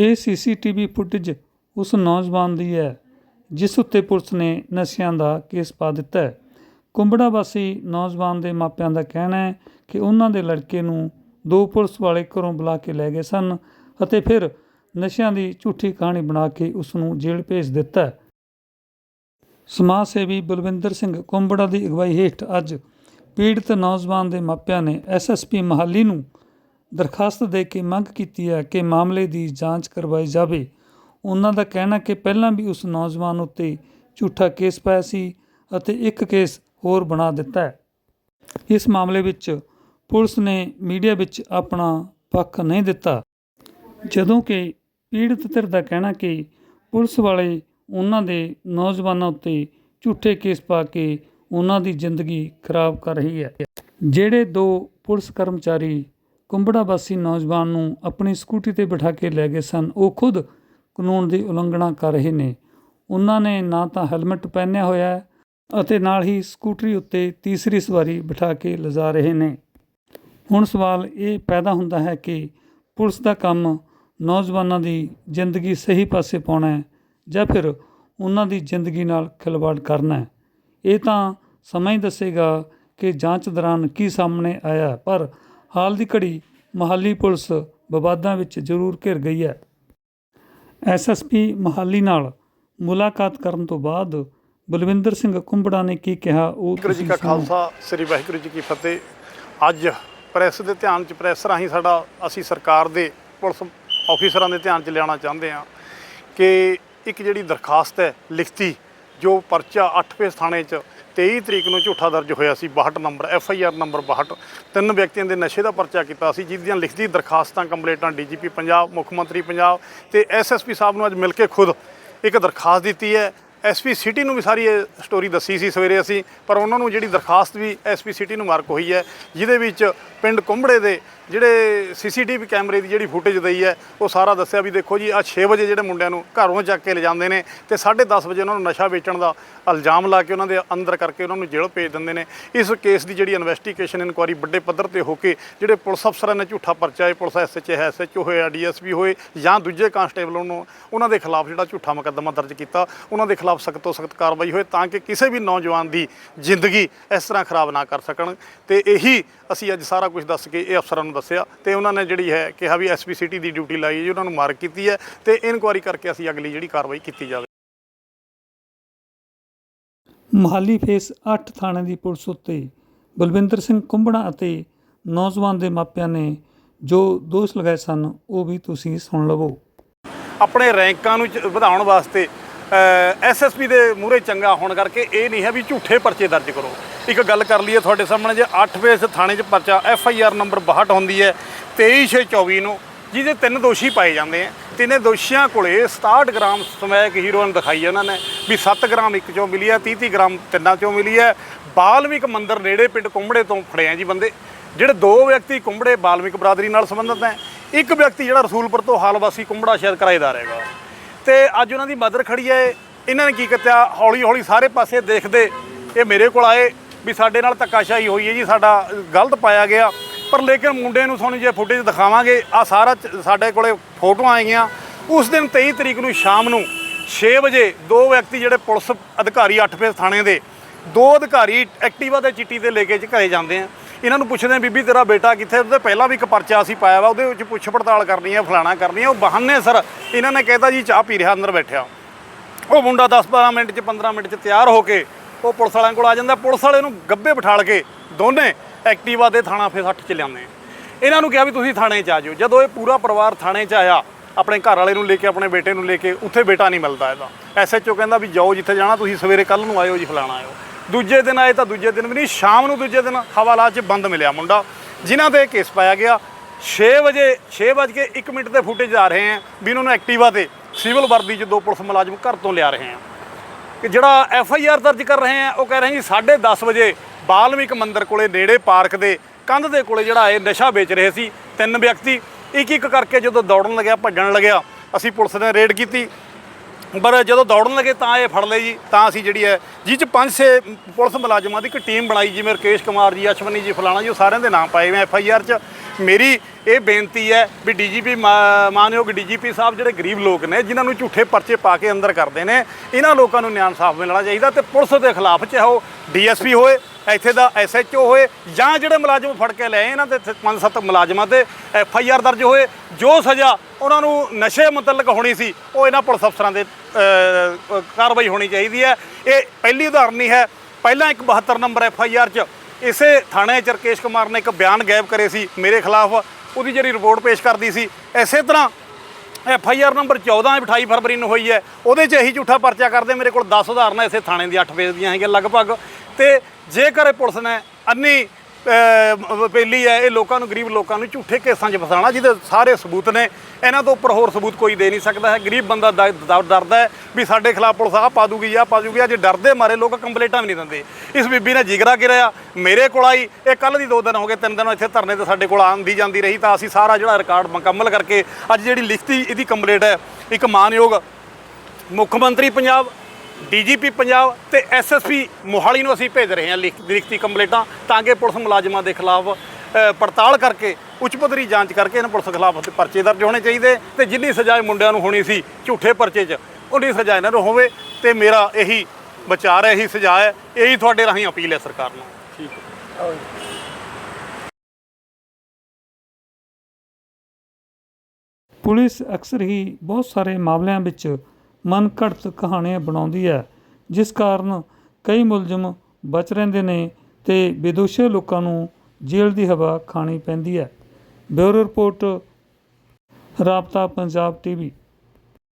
ਇਹ CCTV footage ਉਸ ਨੌਜਵਾਨ ਦੀ ਹੈ, ਜਿਸ ਉੱਤੇ ਪੁਲਿਸ ਨੇ ਨਸ਼ਿਆਂ ਦਾ ਕੇਸ ਪਾ ਦਿੱਤਾ ਹੈ। ਕੁੰਬੜਾ ਵਾਸੀ ਨੌਜਵਾਨ ਦੇ ਮਾਪਿਆਂ ਦਾ ਕਹਿਣਾ ਹੈ ਕਿ ਉਹਨਾਂ ਦੇ ਲੜਕੇ ਨੂੰ ਦੋ ਪੁਲਿਸ ਵਾਲੇ ਘਰੋਂ ਬੁਲਾ ਕੇ ਲੈ ਗਏ ਸਨ ਅਤੇ ਫਿਰ ਨਸ਼ਿਆਂ ਦੀ ਝੂਠੀ ਕਹਾਣੀ ਬਣਾ ਕੇ ਉਸ ਨੂੰ ਜੇਲ੍ਹ ਭੇਜ ਦਿੱਤਾ ਸਮਾਜ ਸੇਵੀ ਬਲਵਿੰਦਰ ਸਿੰਘ ਕੁੰਬੜਾ ਦੀ ਅਗਵਾਈ ਹੇਠ ਅੱਜ ਪੀੜਤ ਨੌਜਵਾਨ ਦੇ ਮਾਪਿਆਂ ਨੇ ਐਸਐਸਪੀ ਮਹਾਲੀ ਨੂੰ ਦਰਖਾਸਤ ਦੇ ਕੇ ਮੰਗ ਕੀਤੀ ਹੈ ਕਿ ਮਾਮਲੇ ਦੀ ਜਾਂਚ ਕਰਵਾਈ ਜਾਵੇ। ਉਹਨਾਂ ਦਾ ਕਹਿਣਾ ਕਿ ਪਹਿਲਾਂ ਵੀ ਉਸ ਨੌਜਵਾਨ ਉੱਤੇ ਝੂਠਾ ਕੇਸ ਪਾਇਆ ਸੀ ਅਤੇ ਇੱਕ ਕੇਸ ਹੋਰ ਬਣਾ ਦਿੱਤਾ ਹੈ। ਇਸ ਮਾਮਲੇ ਵਿੱਚ ਪੁਲਿਸ ਨੇ ਮੀਡੀਆ ਵਿੱਚ ਆਪਣਾ ਪੱਖ ਨਹੀਂ ਦਿੱਤਾ। ਜਦੋਂ ਕਿ ਪੀੜਤ ਧਿਰ ਦਾ ਕਹਿਣਾ ਕਿ ਪੁਲਿਸ ਵਾਲੇ ਉਹਨਾਂ ਦੇ ਨੌਜਵਾਨਾਂ ਉੱਤੇ ਝੂਠੇ ਕੇਸ ਪਾ ਕੇ ਉਹਨਾਂ ਦੀ ਜ਼ਿੰਦਗੀ ਖਰਾਬ ਕਰ ਰਹੀ ਹੈ। ਜਿਹੜੇ ਦੋ ਪੁਲਿਸ ਕਰਮਚਾਰੀ ਕੁੰਬੜਾ ਵਾਸੀ ਨੌਜਵਾਨ ਨੂੰ ਆਪਣੀ ਸਕੂਟੀ ਤੇ ਬਿਠਾ ਕੇ ਲੈ ਗਏ ਸਨ। ਉਹ ਖੁਦ ਕਾਨੂੰਨ ਦੀ ਉਲੰਘਣਾ ਕਰ ਰਹੇ ਨੇ। ਉਹਨਾਂ ਨੇ ਨਾ ਤਾਂ ਹੈਲਮਟ ਪਹਿਨਿਆ ਹੋਇਆ ਹੈ ਅਤੇ ਨਾਲ ਹੀ ਸਕੂਟਰੀ ਉੱਤੇ ਤੀਸਰੀ ਸਵਾਰੀ ਬਿਠਾ ਕੇ ਲਿਜਾ ਰਹੇ ਨੇ। ਹੁਣ ਸਵਾਲ ਇਹ ਪੈਦਾ ਹੁੰਦਾ ਹੈ ਕਿ ਪੁਲਿਸ ਦਾ ਕੰਮ ਨੌਜਵਾਨਾਂ ਦੀ ਜ਼ਿੰਦਗੀ ਸਹੀ ਪਾਸੇ ਪਾਉਣਾ ਹੈ ਜਾਂ ਫਿਰ ਉਹਨਾਂ ਦੀ ਜ਼ਿੰਦਗੀ ਨਾਲ ਖਿਲਵਾੜ ਕਰਨਾ ਹੈ। ਇਹ ਤਾਂ ਸਮਾਂ ਹੀ ਦੱਸੇਗਾ ਕਿ ਜਾਂਚ ਦੌਰਾਨ ਕੀ ਸਾਹਮਣੇ ਆਇਆ, ਪਰ ਹਾਲ ਦੀ ਘੜੀ ਮਹਾਲੀ ਪੁਲਿਸ ਵਿਵਾਦਾਂ ਵਿੱਚ ਜ਼ਰੂਰ ਘਿਰ ਗਈ ਹੈ ਐਸਐਸਪੀ ਮਹਾਲੀ ਨਾਲ ਮੁਲਾਕਾਤ ਕਰਨ ਤੋਂ ਬਾਅਦ ਬਲਵਿੰਦਰ ਸਿੰਘ ਕੁੰਬੜਾ ਨੇ ਕੀ ਕਿਹਾ ਉਹ ਵਾਹਿਗੁਰੂ ਜੀ ਕਾ। ਖਾਲਸਾ ਸ੍ਰੀ ਵਾਹਿਗੁਰੂ ਜੀ ਕੀ ਫਤਿਹ ਅੱਜ ਪ੍ਰੈਸ ਦੇ ਧਿਆਨ ਚ ਪ੍ਰੈਸ ਰਾਹੀਂ ਸਾਡਾ ਅਸੀਂ ਸਰਕਾਰ ਦੇ ਪੁਲਿਸ ਆਫੀਸਰਾਂ ਦੇ ਧਿਆਨ ਚ ਲਿਆਉਣਾ ਚਾਹੁੰਦੇ ਹਾਂ ਕਿ ਇੱਕ ਜਿਹੜੀ ਦਰਖਾਸਤ ਹੈ ਲਿਖਤੀ ਜੋ ਪਰਚਾ 8 ਫੇਸ ਥਾਣੇ ਚ 23 ਤਰੀਕ ਨੂੰ ਝੂਠਾ ਦਰਜ ਹੋਇਆ ਸੀ 62 ਨੰਬਰ, ਐਫ ਆਈ ਆਰ ਨੰਬਰ 62 ਤਿੰਨ ਵਿਅਕਤੀਆਂ ਦੇ ਨਸ਼ੇ ਦਾ ਪਰਚਾ ਕੀਤਾ ਸੀ ਜਿਹਦੀਆਂ ਲਿਖਤੀ ਦਰਖਾਸਤਾਂ, ਕੰਪਲੇਂਟਾਂ ਡੀਜੀਪੀ ਪੰਜਾਬ, ਮੁੱਖ ਮੰਤਰੀ ਪੰਜਾਬ ਤੇ ਐਸਐਸਪੀ ਸਾਹਿਬ ਨੂੰ ਅੱਜ ਮਿਲ ਕੇ ਖੁਦ ਇੱਕ ਦਰਖਾਸਤ ਦਿੱਤੀ ਹੈ। ਐਸਪੀ ਸਿਟੀ ਨੂੰ ਵੀ ਸਾਰੀ ਇਹ ਸਟੋਰੀ ਦੱਸੀ ਸੀ ਸਵੇਰੇ ਅਸੀਂ, ਪਰ ਉਹਨਾਂ ਨੂੰ ਜਿਹੜੀ ਦਰਖਾਸਤ ਵੀ ਐਸਪੀ ਸਿਟੀ ਨੂੰ ਮਾਰਕ ਹੋਈ ਹੈ, ਜਿਹਦੇ ਵਿੱਚ ਪਿੰਡ ਕੁੰਬੜੇ ਦੇ ਜਿਹੜੇ ਸੀਸੀਟੀਵੀ ਕੈਮਰੇ ਦੀ ਜਿਹੜੀ ਫੁਟੇਜ ਦਈ ਹੈ, ਉਹ ਸਾਰਾ ਦੱਸਿਆ ਵੀ ਦੇਖੋ ਜੀ ਆ 6 ਵਜੇ ਜਿਹੜੇ ਮੁੰਡਿਆਂ ਨੂੰ ਘਰੋਂ ਚੱਕ ਕੇ ਲਿਜਾਂਦੇ ਨੇ ਤੇ 10:30 ਵਜੇ ਉਹਨਾਂ ਨੂੰ ਨਸ਼ਾ ਵੇਚਣ ਦਾ ਇਲਜ਼ਾਮ ਲਾ ਕੇ ਉਹਨਾਂ ਦੇ ਅੰਦਰ ਕਰਕੇ ਉਹਨਾਂ ਨੂੰ ਜੇਲ੍ਹ ਭੇਜ ਦਿੰਦੇ ਨੇ। ਇਸ ਕੇਸ ਦੀ ਜਿਹੜੀ ਇਨਵੈਸਟੀਗੇਸ਼ਨ ਇਨਕੁਆਰੀ ਵੱਡੇ ਪੱਧਰ ਤੇ ਹੋ ਕੇ ਜਿਹੜੇ ਪੁਲਿਸ ਅਫਸਰਾਂ ਨੇ ਝੂਠਾ ਪਰਚਾ ਹੈ ਪੁਲਿਸ ਐਸਐਚਏ ਹੈ ਐਸਐਚਓ ਹੋਇਆ ਡੀਐਸਪੀ ਹੋਏ ਜਾਂ ਦੂਜੇ ਕਾਂਸਟੇਬਲ ਨੂੰ ਉਹਨਾਂ ਦੇ ਖਿਲਾਫ ਜਿਹੜਾ ਝੂਠਾ ਮੁਕੱਦਮਾ ਦਰਜ ਕੀਤਾ, ਉਹਨਾਂ ਦੇ ਖਿਲਾਫ ਸਖਤ ਤੋਂ ਸਖਤ ਕਾਰਵਾਈ ਹੋਏ ਤਾਂ ਕਿ ਕਿਸੇ ਵੀ ਨੌਜਵਾਨ ਦੀ ਜ਼ਿੰਦਗੀ ਇਸ ਤਰ੍ਹਾਂ ਖਰਾਬ ਨਾ ਕਰ ਸਕਣ। ਤੇ ਇਹੀ ਅਸੀਂ ਅੱਜ ਸਾਰਾ ਕੁਝ ਦੱਸ ਕੇ ਇਹ ਅਫਸਰਾਂ ਨੂੰ ਦੱਸਿਆ ਤੇ ਉਹਨਾਂ ਨੇ ਜਿਹੜੀ ਹੈ ਕਿਹਾ ਵੀ ਐਸਪੀ ਸਿਟੀ ਦੀ ਡਿਊਟੀ ਲਾਈ ਜੀ ਉਹਨਾਂ ਨੂੰ ਮਾਰਕ ਕੀਤੀ ਹੈ ਤੇ ਇਨਕੁਆਰੀ ਕਰਕੇ ਅਸੀਂ ਅਗਲੀ ਜਿਹੜੀ ਕਾਰਵਾਈ ਕੀਤੀ ਜਾਵੇ। ਮਹਾਲੀ ਫੇਸ 8 ਥਾਣੇ ਦੀ ਪੁਲਿਸ ਉੱਤੇ ਬਲਵਿੰਦਰ ਸਿੰਘ ਕੁੰਬੜਾ ਅਤੇ ਨੌਜਵਾਨ ਦੇ ਮਾਪਿਆਂ ਨੇ ਜੋ ਦੋਸ਼ ਲਗਾਏ ਸਨ ਉਹ ਵੀ ਤੁਸੀਂ ਸੁਣ ਲਵੋ। ਆਪਣੇ ਰੈਂਕਾਂ ਨੂੰ ਵਧਾਉਣ ਵਾਸਤੇ ਐਸਐਸਪੀ ਦੇ ਮੂਹਰੇ ਚੰਗਾ ਹੋਣ ਕਰਕੇ ਇਹ ਨਹੀਂ ਹੈ ਵੀ ਝੂਠੇ ਪਰਚੇ ਦਰਜ ਕਰੋ। ਇੱਕ ਗੱਲ ਕਰ ਲਈਏ ਤੁਹਾਡੇ ਸਾਹਮਣੇ ਜੇ 8 ਫੇਸ ਥਾਣੇ 'ਚ ਪਰਚਾ ਐਫ ਆਈ ਆਰ ਨੰਬਰ 62 ਹੁੰਦੀ ਹੈ 23/6/24 ਨੂੰ, ਜਿਹਦੇ ਤਿੰਨ ਦੋਸ਼ੀ ਪਾਏ ਜਾਂਦੇ ਆ। ਤਿੰਨੇ ਦੋਸ਼ੀਆਂ ਕੋਲੇ 67 ਗ੍ਰਾਮ ਸਮੈਕ ਹੀਰੋਇਨ ਦਿਖਾਈ ਉਹਨਾਂ ਨੇ, ਵੀ 7 ਗ੍ਰਾਮ ਇੱਕ ਚੋਂ ਮਿਲੀ ਹੈ 30 30 ਗ੍ਰਾਮ ਤਿੰਨਾਂ ਚੋਂ ਮਿਲੀ ਹੈ। ਬਾਲਮਿਕ ਮੰਦਰ ਨੇੜੇ ਪਿੰਡ ਕੁੰਬੜੇ ਤੋਂ ਫੜੇ ਆ ਜੀ ਬੰਦੇ, ਜਿਹੜੇ ਦੋ ਵਿਅਕਤੀ ਕੁੰਬੜੇ ਬਾਲਮਿਕ ਬਰਾਦਰੀ ਨਾਲ ਸੰਬੰਧਿਤ ਹੈ। ਇੱਕ ਵਿਅਕਤੀ ਜਿਹੜਾ ਰਸੂਲਪੁਰ ਤੋਂ ਹਾਲ ਵਾਸੀ ਕੁੰਬੜਾ ਸ਼ਹਿਰ ਕਿਰਾਏਦਾਰ ਹੈਗਾ। ਤੇ ਅੱਜ ਉਹਨਾਂ ਦੀ ਮਦਰ ਖੜੀ ਹੈ। ਇਹਨਾਂ ਨੇ ਕੀ ਕੀਤਾ? ਹੌਲੀ ਹੌਲੀ ਸਾਰੇ ਪਾਸੇ ਦੇਖਦੇ ਇਹ ਮੇਰੇ ਕੋਲ ਆਏ ਵੀ ਸਾਡੇ ਨਾਲ ਧੱਕਾਸ਼ਾਹੀ ਹੋਈ ਹੈ ਜੀ, ਸਾਡਾ ਗਲਤ ਪਾਇਆ ਗਿਆ। ਪਰ ਲੇਕਿਨ ਮੁੰਡੇ ਨੂੰ ਤੁਹਾਨੂੰ ਜੇ ਫੁਟੇਜ ਦਿਖਾਵਾਂਗੇ ਆ ਸਾਰਾ ਸਾਡੇ ਕੋਲੇ ਫੋਟੋਆਂ ਆਈਆਂ। ਉਸ ਦਿਨ 23 ਤਰੀਕ ਨੂੰ ਸ਼ਾਮ ਨੂੰ 6 ਵਜੇ ਦੋ ਵਿਅਕਤੀ ਜਿਹੜੇ ਪੁਲਿਸ ਅਧਿਕਾਰੀ 8 ਫੇਸ ਥਾਣੇ ਦੇ, ਦੋ ਅਧਿਕਾਰੀ ਐਕਟਿਵਾ ਤੇ ਚਿੱਟੀ ਤੇ ਲੈ ਕੇ ਘਰੇ ਜਾਂਦੇ ਆ। ਇਹਨਾਂ ਨੂੰ ਪੁੱਛਦੇ ਆ ਬੀਬੀ ਤੇਰਾ ਬੇਟਾ ਕਿੱਥੇ? ਉਹਦੇ ਪਹਿਲਾਂ ਵੀ ਇੱਕ ਪਰਚਾ ਅਸੀਂ ਪਾਇਆ ਵਾ, ਉਹਦੇ ਵਿੱਚ ਪੁੱਛ ਪੜਤਾਲ ਕਰਨੀ ਹੈ ਫਲਾਣਾ ਕਰਨੀ ਹੈ ਉਹ ਬਹਾਨੇ ਸਰ, ਇਹਨਾਂ ਨੇ ਕਹਿਤਾ ਜੀ ਚਾਹ ਪੀ ਰਿਹਾ ਅੰਦਰ ਬੈਠਿਆ। ਉਹ ਮੁੰਡਾ 10-12 ਮਿੰਟ ਚ 15 ਮਿੰਟ ਚ ਤਿਆਰ ਹੋ ਕੇ ਉਹ ਪੁਲਿਸ ਵਾਲਿਆਂ ਕੋਲ ਆ ਜਾਂਦਾ। ਪੁਲਿਸ ਵਾਲੇ ਨੂੰ ਗੱਬੇ ਬਿਠਾਲ ਕੇ ਦੋਨੇ ਐਕਟਿਵਾ ਦੇ ਥਾਣਾ ਫੇ 60 ਚ ਲਿਆਉਂਦੇ ਇਹਨਾਂ ਨੂੰ ਕਿਹਾ ਵੀ ਤੁਸੀਂ ਥਾਣੇ 'ਚ ਆ ਜਾਓ। ਜਦੋਂ ਇਹ ਪੂਰਾ ਪਰਿਵਾਰ ਥਾਣੇ 'ਚ ਆਇਆ, ਆਪਣੇ ਘਰ ਵਾਲੇ ਨੂੰ ਲੈ ਕੇ, ਆਪਣੇ ਬੇਟੇ ਨੂੰ ਲੈ ਕੇ, ਉੱਥੇ ਬੇਟਾ ਨਹੀਂ ਮਿਲਦਾ ਇਹਦਾ। ਐਸਐਚਓ ਕਹਿੰਦਾ ਵੀ ਜਾਓ ਜਿੱਥੇ ਜਾਣਾ, ਤੁਸੀਂ ਸਵੇਰੇ ਕੱਲ ਨੂੰ ਆਇਓ ਜੀ, ਫਲਾਣਾ ਆਇਓ। ਦੂਜੇ ਦਿਨ ਆਏ ਤਾਂ ਦੂਜੇ ਦਿਨ ਵੀ ਨਹੀਂ, ਸ਼ਾਮ ਨੂੰ ਦੂਜੇ ਦਿਨ ਹਵਾਲਾਤ 'ਚ ਬੰਦ ਮਿਲਿਆ ਮੁੰਡਾ, ਜਿਨ੍ਹਾਂ ਤੇ ਕੇਸ ਪਾਇਆ ਗਿਆ। 6 ਵਜੇ 6 ਵਜ ਕੇ 1 ਮਿੰਟ ਦੇ ਫੁਟੇਜ ਆ ਰਹੇ ਆ ਵੀ ਇਹਨਾਂ ਨੂੰ ਐਕਟਿਵਾ ਤੇ ਸਿਵਲ ਵਰਦੀ 'ਚ ਦੋ ਪੁਲਿਸ ਮੁਲਾਜ਼ਮ ਘਰ ਤੋਂ ਲਿਆ ਰਹੇ ਆ ਕਿ ਜਿਹੜਾ ਐਫ ਆਈ ਆਰ ਦਰਜ ਕਰ ਰਹੇ ਆ ਉਹ ਕਹਿ ਰਹੇ ਜੀ 10:30 ਵਜੇ ਬਾਲਮਿਕ ਮੰਦਿਰ ਕੋਲੇ ਨੇੜੇ ਪਾਰਕ ਦੇ ਕੰਧ ਦੇ ਕੋਲੇ ਜਿਹੜਾ ਇਹ ਨਸ਼ਾ ਵੇਚ ਰਹੇ ਸੀ, ਤਿੰਨ ਵਿਅਕਤੀ ਇੱਕ ਇੱਕ ਕਰਕੇ ਜਦੋਂ ਦੌੜਨ ਲੱਗਿਆ, ਭੱਜਣ ਲੱਗਿਆ, ਅਸੀਂ ਪੁਲਿਸ ਨੇ ਰੇਡ ਕੀਤੀ। ਪਰ ਜਦੋਂ ਦੌੜਨ ਲੱਗੇ ਤਾਂ ਇਹ ਫੜ ਲਏ ਜੀ, ਤਾਂ ਅਸੀਂ ਜਿਹੜੀ ਹੈ, ਜਿਹ ਚ ਪੰਜ ਛੇ ਪੁਲਿਸ ਮੁਲਾਜ਼ਮਾਂ ਦੀ ਇੱਕ ਟੀਮ ਬਣਾਈ, ਜਿਵੇਂ ਰਕੇਸ਼ ਕੁਮਾਰ ਜੀ, ਅਸ਼ਵਨੀ ਜੀ, ਫਲਾਣਾ ਜੀ, ਉਹ ਸਾਰਿਆਂ ਦੇ ਨਾਮ ਪਾਏ ਹੋਏ ਐਫ ਆਈ ਆਰ ਚ। ਮੇਰੀ ਇਹ ਬੇਨਤੀ ਹੈ ਵੀ ਡੀਜੀਪੀ ਮਾਨਯੋਗ ਡੀਜੀਪੀ ਸਾਹਿਬ ਜਿਹੜੇ ਗਰੀਬ ਲੋਕ ਨੇ, ਜਿਨ੍ਹਾਂ ਨੂੰ ਝੂਠੇ ਪਰਚੇ ਪਾ ਕੇ ਅੰਦਰ ਕਰਦੇ ਨੇ, ਇਹਨਾਂ ਲੋਕਾਂ ਨੂੰ ਨਿਆਂ ਇਨਸਾਫ ਮਿਲਣਾ ਚਾਹੀਦਾ ਤੇ ਪੁਲਿਸ ਦੇ ਖਿਲਾਫ ਚਾਹੇ ਉਹ ਡੀਐਸਪੀ ਹੋਏ ਇੱਥੇ ਦਾ ਐਸਐਚਓ ਹੋਏ ਜਾਂ ਜਿਹੜੇ ਮੁਲਾਜ਼ਮ ਫੜ ਕੇ ਲਏ ਇਹਨਾਂ ਦੇ ਪੰਜ ਸੱਤ ਮੁਲਾਜ਼ਮਾਂ ਤੇ ਐਫਆਈਆਰ ਦਰਜ ਹੋਏ, ਜੋ ਸਜ਼ਾ ਉਹਨਾਂ ਨੂੰ ਨਸ਼ੇ ਮੁਤਲਕ ਹੋਣੀ ਸੀ, ਉਹ ਇਹਨਾਂ ਪੁਲਿਸ ਅਫਸਰਾਂ ਦੇ ਕਾਰਵਾਈ ਹੋਣੀ ਚਾਹੀਦੀ ਹੈ। ਇਹ ਪਹਿਲੀ ਉਦਾਹਰਨ ਨਹੀਂ ਹੈ, ਪਹਿਲਾਂ ਇੱਕ 72 ਨੰਬਰ ਐਫਆਈਆਰ 'ਚ ਇਸੇ ਥਾਣੇ 'ਚ ਰਕੇਸ਼ ਕੁਮਾਰ ਨੇ ਇੱਕ ਬਿਆਨ ਗਾਇਬ ਕਰੇ ਸੀ ਮੇਰੇ ਖਿਲਾਫ, ਉਹਦੀ ਜਿਹੜੀ ਰਿਪੋਰਟ ਪੇਸ਼ ਕਰਦੀ ਸੀ। ਇਸੇ ਤਰ੍ਹਾਂ ਐਫ ਆਈ ਆਰ ਨੰਬਰ 14 28 ਫਰਵਰੀ ਨੂੰ ਹੋਈ ਹੈ, ਉਹਦੇ 'ਚ ਇਹੀ ਝੂਠਾ ਪਰਚਾ ਕਰਦੇ, ਮੇਰੇ ਕੋਲ 10 ਉਦਾਹਰਨਾਂ ਇਸੇ ਥਾਣੇ ਦੀ 8 ਪੇਜ ਦੀਆਂ ਹੈਗੀਆਂ, ਲਗਭਗ ਤੇ ਜੇਕਰ ਇਹ ਪੁਲਿਸ ਨੇ ਅੰਨੀ ਅਹ, ਪਹਿਲੀ ਹੈ ਇਹ ਲੋਕਾਂ ਨੂੰ ਗਰੀਬ ਲੋਕਾਂ ਨੂੰ ਝੂਠੇ ਕੇਸਾਂ 'ਚ ਫਸਾਉਣਾ ਜਿਹਦੇ ਸਾਰੇ ਸਬੂਤ ਨੇ ਇਹਨਾਂ ਤੋਂ ਉੱਪਰ ਹੋਰ ਸਬੂਤ ਕੋਈ ਦੇ ਨਹੀਂ ਸਕਦਾ ਹੈ। ਗਰੀਬ ਬੰਦਾ ਦ- ਦ- ਡਰਦਾ ਹੈ ਵੀ ਸਾਡੇ ਖਿਲਾਫ ਪੁਲਿਸ ਆਹ ਪਾ ਦੂਗੀ ਆਹ ਪਾ ਦੂਗੀ ਅੱਜ ਡਰਦੇ ਮਾਰੇ ਲੋਕ ਕੰਪਲੇਂਟਾਂ ਵੀ ਨਹੀਂ ਦਿੰਦੇ। ਇਸ ਬੀਬੀ ਨੇ ਜਿਗਰਾ ਕਿਰਿਆ ਮੇਰੇ ਕੋਲ ਆਈ ਇਹ ਕੱਲ ਦੀ ਦੋ ਦਿਨ ਹੋ ਗਏ ਤਿੰਨ ਦਿਨ ਇੱਥੇ ਧਰਨੇ ਤੇ ਸਾਡੇ ਕੋਲ ਆਉਂਦੀ ਜਾਂਦੀ ਰਹੀ ਤਾਂ ਅਸੀਂ ਸਾਰਾ ਜਿਹੜਾ ਰਿਕਾਰਡ ਮੁਕੰਮਲ ਕਰਕੇ ਅੱਜ ਜਿਹੜੀ ਲਿਖਤੀ ਇਹਦੀ ਕੰਪਲੇਂਟ ਹੈ ਇੱਕ ਮਾਨਯੋਗ ਮੁੱਖ ਮੰਤਰੀ ਪੰਜਾਬ ਡੀਜੀਪੀ ਪੰਜਾਬ ਤੇ ਐਸਐਸਪੀ ਮੋਹਾਲੀ ਨੂੰ ਅਸੀਂ ਭੇਜ ਰਹੇ ਹਾਂ ਲਿਖ- ਲਿਖਤੀ ਕੰਪਲੇਂਟਾਂ ਤਾਂ ਕਿ ਪੁਲਿਸ ਮੁਲਾਜ਼ਮਾਂ ਦੇ ਖਿਲਾਫ ਪੜਤਾਲ ਕਰਕੇ ਉੱਚ ਪੱਧਰੀ ਜਾਂਚ ਕਰਕੇ ਇਹਨਾਂ ਪੁਲਿਸ ਖਿਲਾਫ ਤੇ ਪਰਚੇ ਦਰਜ ਹੋਣੇ ਚਾਹੀਦੇ ਤੇ ਜਿੰਨੀ ਸਜ਼ਾ ਇਹ ਮੁੰਡਿਆਂ ਨੂੰ ਹੋਣੀ ਸੀ ਝੂਠੇ ਪਰਚੇ 'ਚ ਉਨੀ ਸਜ਼ਾ ਇਹਨਾਂ ਨੂੰ ਹੋਵੇ ਤੇ ਮੇਰਾ ਇਹੀ ਵਿਚਾਰ ਹੈ ਇਹੀ ਸਜ਼ਾ ਹੈ ਇਹੀ ਤੁਹਾਡੇ ਰਾਹੀਂ ਅਪੀਲ ਹੈ ਸਰਕਾਰ ਨੂੰ। ਠੀਕ ਹੈ। ਪੁਲਿਸ ਅਕਸਰ ਹੀ ਬਹੁਤ ਸਾਰੇ ਮਾਮਲਿਆਂ ਵਿੱਚ ਮਨਘੜਤ ਕਹਾਣੀਆਂ ਬਣਾਉਂਦੀ ਹੈ, ਜਿਸ ਕਾਰਨ ਕਈ ਮੁਲਜ਼ਮ ਬਚ ਰਹਿੰਦੇ ਨੇ ਤੇ ਬੇਦੋਸ਼ੇ ਲੋਕਾਂ ਨੂੰ ਜੇਲ੍ਹ ਦੀ ਹਵਾ ਖਾਣੀ ਪੈਂਦੀ ਹੈ। ਬਿਊਰੋ ਰਿਪੋਰਟ, ਰਾਬਤਾ ਪੰਜਾਬ ਟੀਵੀ